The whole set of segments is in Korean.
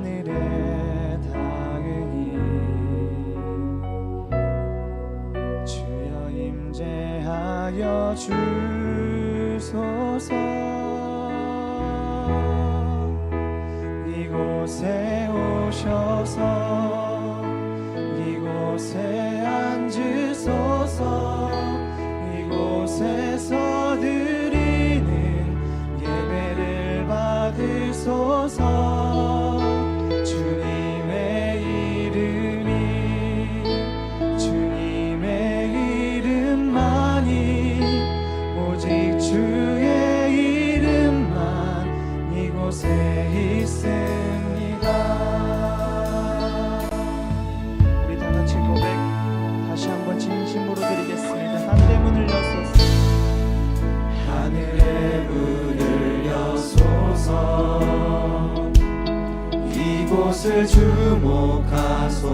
하늘에 닿으니 주여 임재하여 주소서. 이곳에 오셔서 이곳에 앉으소서. 이곳에서 이곳을 주목하소서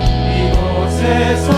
이곳에서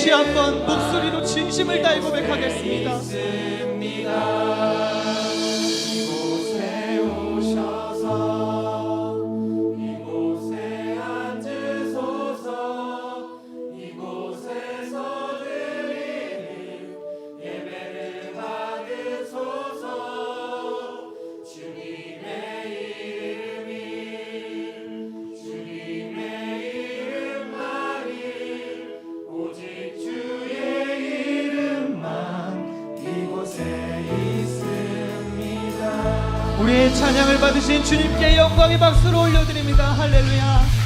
다시 한번 목소리로 진심을 다해 고백하겠습니다. 우리의 찬양을 받으신 주님께 영광의 박수를 올려드립니다. 할렐루야.